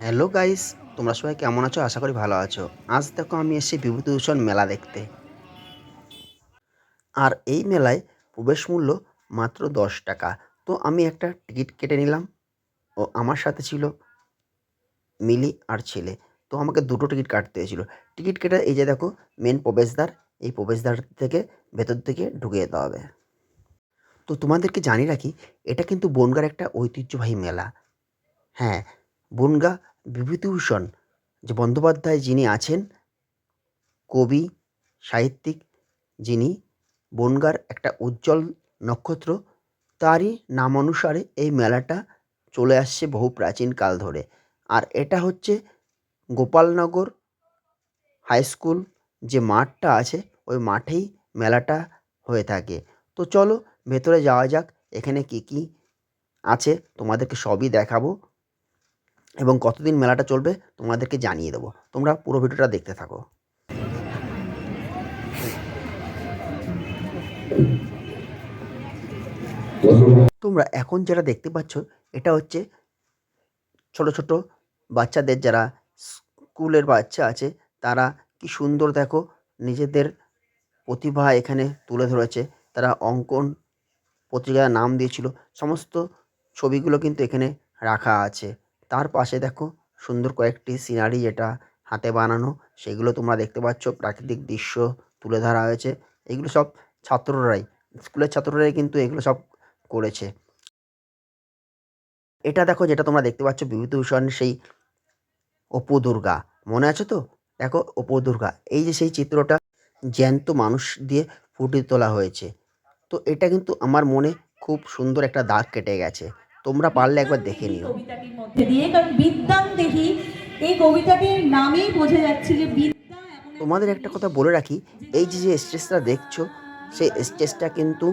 Hello guys, তোমরা সবাই কেমন আছো? আশা করি ভালো আছো। আজ দেখো আমি এসেছি বিভূতিভূষণ মেলা দেখতে। আর এই মেলায় প্রবেশ মূল্য মাত্র দশ টাকা। তো আমি একটা টিকিট কেটে নিলাম ও আমার সাথে ছিল মিলি আর ছেলে। তো আমাকে দুটো টিকিট কাটতে হয়েছিল। টিকিট কেটে এই যে দেখো মেন প্রবেশদ্বার, এই প্রবেশদ্বার থেকে ভেতর থেকে ঢুকে যেতে হবে। তো তোমাদেরকে জানিয়ে রাখি, এটা কিন্তু বনগার একটা ঐতিহ্যবাহী মেলা। হ্যাঁ বনগা বিভূতিভূষণ যে বন্দ্যোপাধ্যায় যিনি আছেন, কবি, সাহিত্যিক যিনি, বনগার একটা উজ্জ্বল নক্ষত্র, তারই নাম অনুসারে এই মেলাটা চলে আসছে বহু প্রাচীন কাল ধরে। আর এটা হচ্ছে গোপালনগর হাই স্কুল যে মাঠটা আছে, ওই মাঠেই মেলাটা হয়ে থাকে। তো চলো ভেতরে যাওয়া যাক, এখানে কী কী আছে, তোমাদেরকে সবই দেখাবো। এবং কতদিন মেলাটা চলবে তোমাদেরকে জানিয়ে দেবো। তোমরা পুরো ভিডিওটা দেখতে থাকো। তোমরা এখন যেটা দেখতে পাচ্ছ, এটা হচ্ছে ছোট ছোট বাচ্চাদের যারা স্কুলের বাচ্চা আছে, তারা কি সুন্দর দেখো নিজেদের প্রতিভা এখানে তুলে ধরেছে। তারা অঙ্কন পত্রিকায় নাম দিয়েছিল, সমস্ত ছবিগুলো কিন্তু এখানে রাখা আছে। তার পাশে দেখো সুন্দর কয়েকটি সিনারি যেটা হাতে বানানো, সেগুলো তোমরা দেখতে পাচ্ছ। প্রাকৃতিক দৃশ্য তুলে ধরা হয়েছে। এগুলো সব ছাত্ররাই, স্কুলের ছাত্ররাই কিন্তু এগুলো সব করেছে। এটা দেখো যেটা তোমরা দেখতে পাচ্ছ বিভূতিভূষণ সেই অপু দুর্গা। মনে আছে তো? দেখো অপু দুর্গা। এই যে সেই চিত্রটা জ্যান্ত মানুষ দিয়ে ফুটিয়ে তোলা হয়েছে। তো এটা কিন্তু আমার মনে খুব সুন্দর একটা দাগ কেটে গেছে। তোমরা পারলে একবার দেখে নিও। কবিতাটির মধ্যে দিয়ে কারণ বিদ্যাং দেহি এই কবিতাটির নামেই বোঝা যাচ্ছে যে বিদ্যা তোমাদের একটা কথা বলে রাখি এই যে যে স্টেজটা দেখছ সেই স্টেজটা কিন্তু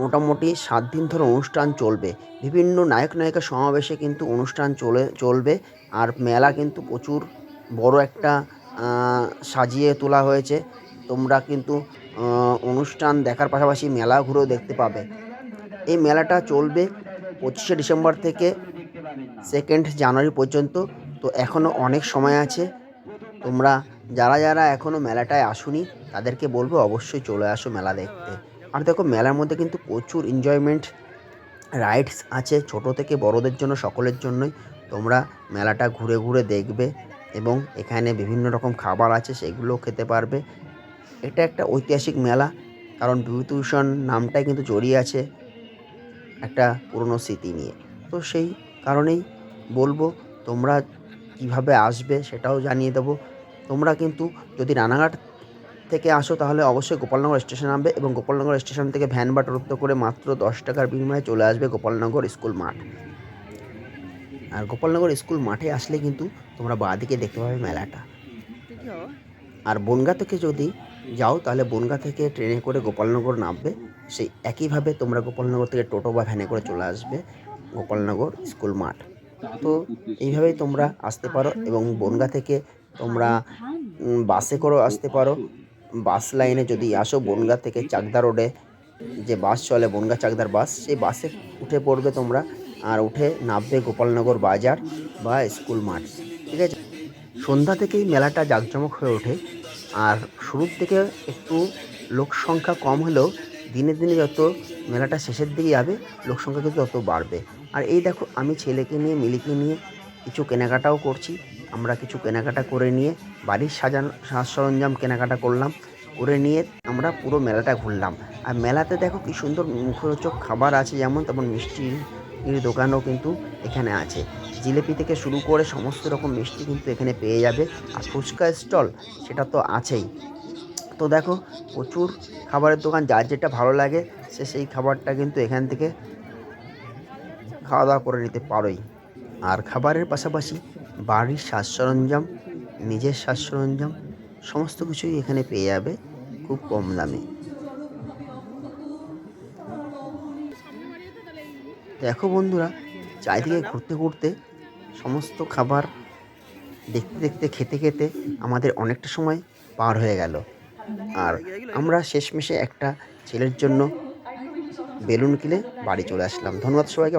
মোটামুটি সাত দিন ধরে অনুষ্ঠান চলবে। বিভিন্ন নায়ক নায়িকা সমাবেশে কিন্তু অনুষ্ঠান চলে চলবে আর মেলা কিন্তু প্রচুর বড় একটা সাজিয়ে তোলা হয়েছে। তোমরা কিন্তু অনুষ্ঠান দেখার পাশাপাশি মেলা ঘুরেও দেখতে পাবে। এই মেলাটা চলবে পঁচিশে ডিসেম্বর থেকে সেকেন্ড জানুয়ারি পর্যন্ত, তো এখনও অনেক সময় আছে। তোমরা যারা যারা এখনও মেলাটায় আসুনি, তাদেরকে বলব অবশ্যই চলে আসো মেলা দেখতে। আর দেখো, মেলার মধ্যে কিন্তু প্রচুর এনজয়মেন্ট রাইডস আছে, ছোট থেকে বড়দের জন্য, সকলের জন্যই। তোমরা মেলাটা ঘুরে ঘুরে দেখবে এবং এখানে বিভিন্ন রকম খাবার আছে, সেগুলোও খেতে পারবে। এটা একটা ঐতিহাসিক মেলা, কারণ বিভূতিভূষণ নামটাই কিন্তু জড়িয়ে আছে। একটা পুরনো স্মৃতি নিয়ে। তো সেই কারণেই বলব, তোমরা কীভাবে আসবে সেটাও জানিয়ে দেবো। তোমরা কিন্তু যদি রানাঘাট থেকে আসো তাহলে অবশ্যই গোপালনগর স্টেশন নামবে এবং গোপালনগর স্টেশন থেকে ভ্যান বা টোটো করে মাত্র দশ টাকার বিনিময়ে চলে আসবে গোপালনগর স্কুল মাঠ। আর গোপালনগর স্কুল মাঠে আসলে কিন্তু তোমরা বাঁদিকে দেখতে পাবে মেলাটা। আর বনগা থেকে যদি যাও তাহলে বনগা থেকে ট্রেনে করে গোপালনগর নামবে। সেই একইভাবে তোমরা গোপালনগর থেকে টোটো বা ভ্যানে করে চলে আসবে গোপালনগর স্কুল মাঠ। তো এইভাবেই তোমরা আসতে পারো এবং বনগা থেকে তোমরা বাসে করেও আসতে পারো। বাস লাইনে যদি আসো বনগা থেকে চাকদা রোডে, যে বাস চলে বনগা চাকদার বাস, সেই বাসে উঠে পড়বে তোমরা আর উঠে নামবে গোপালনগর বাজার বা স্কুল মাঠ। ঠিক আছে? সন্ধ্যা থেকেই মেলাটা জাঁকজমক হয়ে ওঠে। আর শুরুর থেকে একটু লোক সংখ্যা কম হলেও দিনে দিনে যত মেলাটা শেষের দিকে যাবে, লোক সংখ্যা কিন্তু তত বাড়বে। আর এই দেখো, আমি ছেলেকে নিয়ে মিলিকে নিয়ে কিছু কেনাকাটাও করছি। আমরা কিছু কেনাকাটা করে নিয়ে বাড়ির সাজানো, সাজ সরঞ্জাম কেনাকাটা করলাম, করে নিয়ে আমরা পুরো মেলাটা ঘুরলাম। আর মেলাতে দেখো কি সুন্দর মুখরোচক খাবার আছে, যেমন তেমন মিষ্টির দোকানও কিন্তু এখানে আছে। জিলেপি থেকে শুরু করে সমস্ত রকম মিষ্টি কিন্তু এখানে পেয়ে যাবে। আর ফুচকা স্টল, সেটা তো আছেই। তো দেখো, প্রচুর খাবারের দোকান, যার যেটা ভালো লাগে, সে সেই খাবারটা কিন্তু এখান থেকে খাওয়া দাওয়া করে নিতে পারোই। আর খাবারের পাশাপাশি বাড়ির সাজ সরঞ্জাম নিজের সাজ সরঞ্জাম সমস্ত কিছুই এখানে পেয়ে যাবে খুব কম দামে। দেখো বন্ধুরা, চারিদিকে ঘুরতে ঘুরতে সমস্ত খাবার দেখতে দেখতে, খেতে খেতে আমাদের অনেকটা সময় পার হয়ে গেল। আর আমরা শেষমেশে একটা ছেলের জন্য বেলুন কিনে বাড়ি চলে আসলাম। ধন্যবাদ সবাইকে